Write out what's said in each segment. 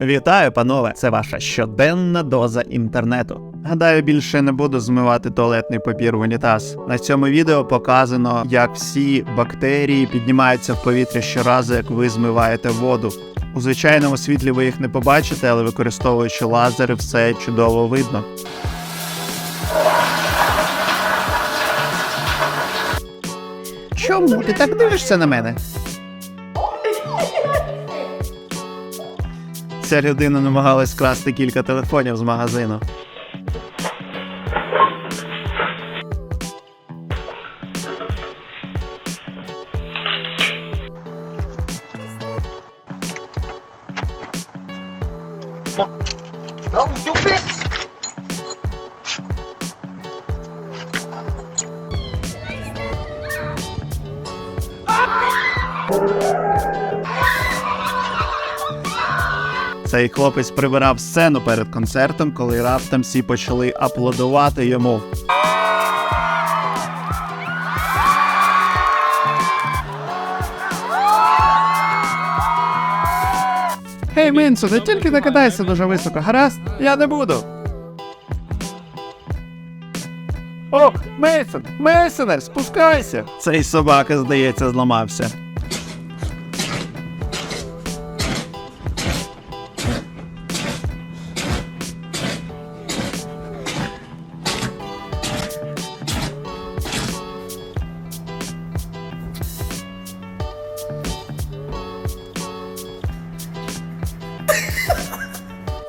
Вітаю, панове! Це ваша щоденна доза інтернету. Гадаю, більше не буду змивати туалетний папір в унітаз. На цьому відео показано, як всі бактерії піднімаються в повітря щоразу, як ви змиваєте воду. У звичайному світлі ви їх не побачите, але використовуючи лазери, все чудово видно. Чому ти так дивишся на мене? Ця людина намагалась красти кілька телефонів з магазину. Stupid! Цей хлопець прибирав сцену перед концертом, коли раптом всі почали аплодувати йому. Гей, Мінсу, не тільки не кидайся дуже високо, гаразд? Я не буду. О, Мейсон! Мейсоне, спускайся! Цей собака, здається, зламався.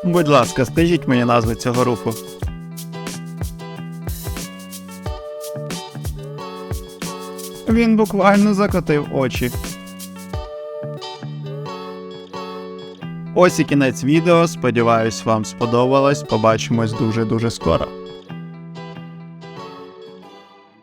Будь ласка, скажіть мені назву цього руху. Він буквально закотив очі. Ось і кінець відео. Сподіваюсь, вам сподобалось. Побачимось дуже дуже скоро.